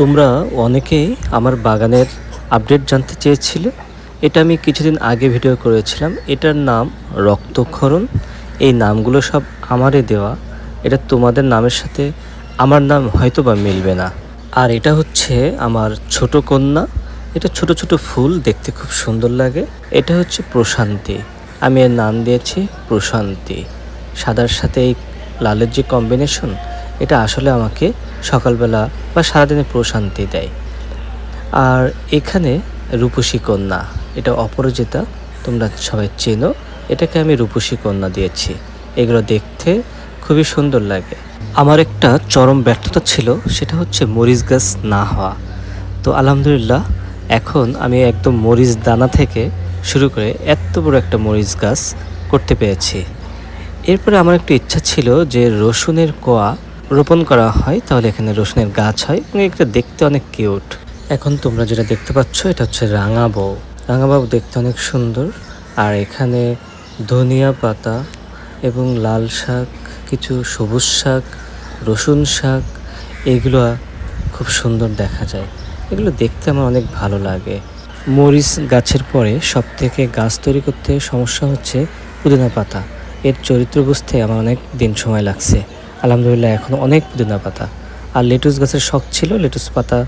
তোমরা অনেকেই আমার বাগানের আপডেট জানতে চেয়েছিলে। এটা আমি কিছুদিন আগে ভিডিও করেছিলাম। এটার নাম রক্তক্ষরণ। এই নামগুলো সব আমারে দেওয়া। এটা তোমাদের নামের সাথে আমার নাম হয়তো বা মিলবে না। আর এটা হচ্ছে আমার ছোট কন্যা। এটা ছোট ছোট ফুল, দেখতে খুব সুন্দর লাগে। এটা হচ্ছে প্রশান্তি। আমি এর নাম দিয়েছি প্রশান্তি। সাদার সাথে এই লালের যে কম্বিনেশন এটা আসলে আমাকে সকালবেলা বা সারাদিনে প্রশান্তি দেয়। আর এখানে রূপসী কন্যা, এটা অপরাজিতা, তোমরা সবাই চেনো, এটাকে আমি রূপসী কন্যা দিয়েছি। এগুলো দেখতে খুবই সুন্দর লাগে। আমার একটা চরম ব্যর্থতা ছিল, সেটা হচ্ছে মরিচ গাছ না হওয়া। তো আলহামদুলিল্লাহ, এখন আমি একদম মরিচ দানা থেকে শুরু করে এত বড় একটা মরিচ গাছ করতে পেরেছি। এরপরে আমার একটা ইচ্ছা ছিল যে রসুনের কোয়া রোপণ করা হয়, তাহলে এখানে রসুনের গাছ হয় এবং এটা দেখতে অনেক কিউট। এখন তোমরা যেটা দেখতে পাচ্ছ, এটা হচ্ছে রাঙা বউ। রাঙা বউ দেখতে অনেক সুন্দর। আর এখানে ধনিয়া পাতা এবং লাল শাক, কিছু সবুজ শাক, রসুন শাক, এগুলো খুব সুন্দর দেখা যায়। এগুলো দেখতে আমার অনেক ভালো লাগে। মরিচ গাছের পরে সব থেকে গাছ তৈরি করতে সমস্যা হচ্ছে পুদিনা পাতা। এর চরিত্র বুঝতে আমার অনেক দিন সময় লাগছে। আলহামদুলিল্লাহ, এখন অনেক পুদিনা পাতা। আর লেটুস গাছের শখ ছিল, লেটুস পাতা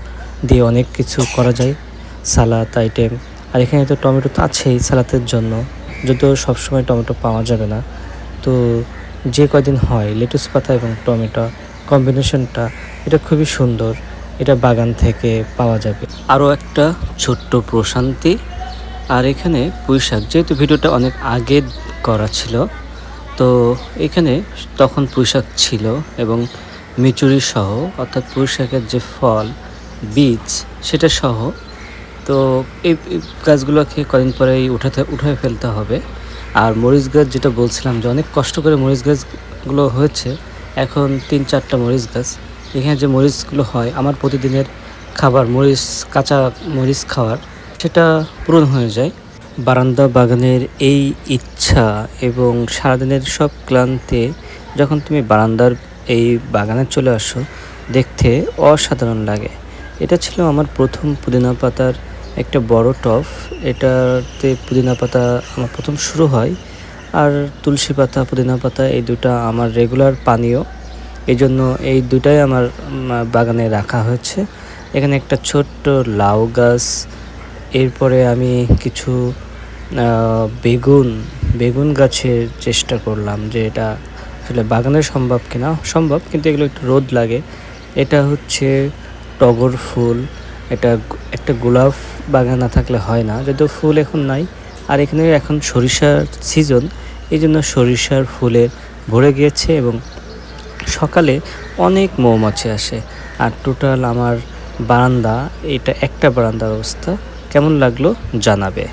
দিয়ে অনেক কিছু করা যায়, সালাদ, আইটেম। আর এখানে তো টমেটো তো আছেই সালাতের জন্য, যদিও সবসময় টমেটো পাওয়া যাবে না। তো যে কয়দিন হয় লেটুস পাতা এবং টমেটো কম্বিনেশনটা, এটা খুবই সুন্দর, এটা বাগান থেকে পাওয়া যাবে। আরও একটা ছোট্ট প্রশান্তি, আর এখানে পুঁইশাক, যেহেতু ভিডিওটা অনেক আগে করা ছিল তো এখানে তখন পুঁইশাক ছিল এবং মিচুরি সহ, অর্থাৎ পুঁইশাকের যে ফল, বীজ, সেটা সহ। তো এই গাছগুলোকে কদিন পরেই উঠাতে, উঠায় ফেলতে হবে। আর মরিচ গাছ যেটা বলছিলাম যে অনেক কষ্ট করে মরিচ গাছগুলো হয়েছে, এখন তিন চারটা মরিচ গাছ। এখানে যে মরিচগুলো হয়, আমার প্রতিদিনের খাবার মরিচ, কাঁচা মরিচ খাওয়ার, সেটা পূরণ হয়ে যায়। বারান্দা বাগানের এই ইচ্ছা এবং সারাদিনের সব ক্লান্তে যখন তুমি বারান্দার এই বাগানে চলে আসো, দেখতে অসাধারণ লাগে। এটা ছিল আমার প্রথম পুদিনা পাতার একটা বড় টপ এটাতে পুদিনা পাতা আমার প্রথম শুরু হয় আর তুলসী পাতা, পুদিনা পাতা এই দুটা আমার রেগুলার পানীয়। এই জন্য এই দুটাই আমার বাগানে রাখা হয়েছে। এখানে একটা ছোট্ট লাউ গাছ এরপরে আমি কিছু বেগুন বেগুন গাছের চেষ্টা করলাম যে এটা আসলে বাগানে সম্ভব কিনা। সম্ভব, কিন্তু এগুলো একটু রোদ লাগে। এটা হচ্ছে টগর ফুল। এটা একটা গোলাপ বাগান না থাকলে হয় না। যদিও ফুল এখন নাই, আর এখানে এখন সরিষার সিজন এই জন্য সরিষার ফুলে ভরে গিয়েছে এবং সকালে অনেক মৌমাছি আসে। আর টোটাল আমার বারান্দা, এটা একটা বারান্দার অবস্থা। কেমন লাগল জানাবে।